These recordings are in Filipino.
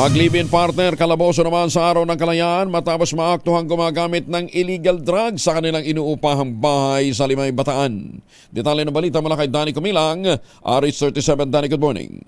Maglibin partner, kalaboso naman sa araw ng kalayaan matapos maaktuhang gumagamit ng illegal drugs sa kanilang inuupahang bahay sa Limay Bataan. Detalye ng balita mula kay Danny Kumilang, RH37 Danny, good morning.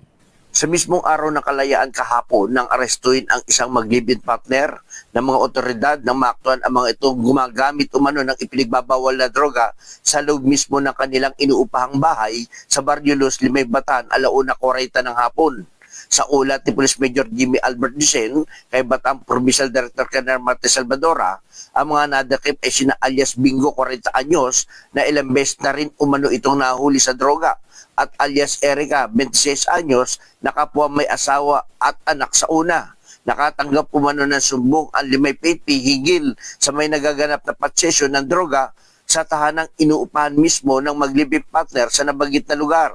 Sa mismong araw ng kalayaan kahapon nang arestuin ang isang maglibin partner ng mga otoridad nang maaktuhan ang mga ito gumagamit umano ng ipinagbabawal na droga sa loob mismo ng kanilang inuupahang bahay sa Barrio Los Limay Batan alauna 40 ng hapon. Sa ulat ni Police Major Jimmy Albert Dicen kay Batang Provincial Director Colonel Marte Salvadora, ang mga nadakip ay sina alias Bingo 40 anyos na ilang beses na rin umano itong nahuli sa droga at alias Erica 26 anyos na kapwa may asawa at anak sa una. Nakatanggap umano ng sumbong ang limay PayPay higil sa may nagaganap na patsesyon ng droga sa tahanang inuupahan mismo ng maglibing partner sa nabagit na lugar.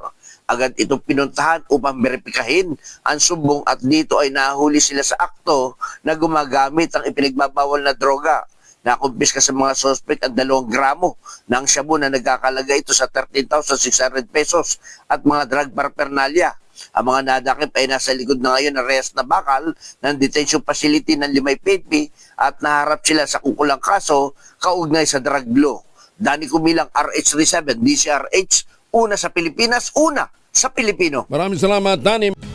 Agad itong pinuntahan upang beripikahin ang sumbong at dito ay nahuli sila sa akto na gumagamit ang ipinagbabawal na droga. Nakumpiska sa mga suspect ang dalawang gramo ng shabu na nagkakalaga ito sa 13,600 pesos at mga drug paraphernalia. Ang mga nadakip ay nasa likod na ngayon ng rest na bakal ng detention facility ng Limay PNP at naharap sila sa kukulang kaso kaugnay sa drug law. Dani Kumilang RH37 DCRH, una sa Pilipinas, una sa Pilipino. Maraming salamat, Danny.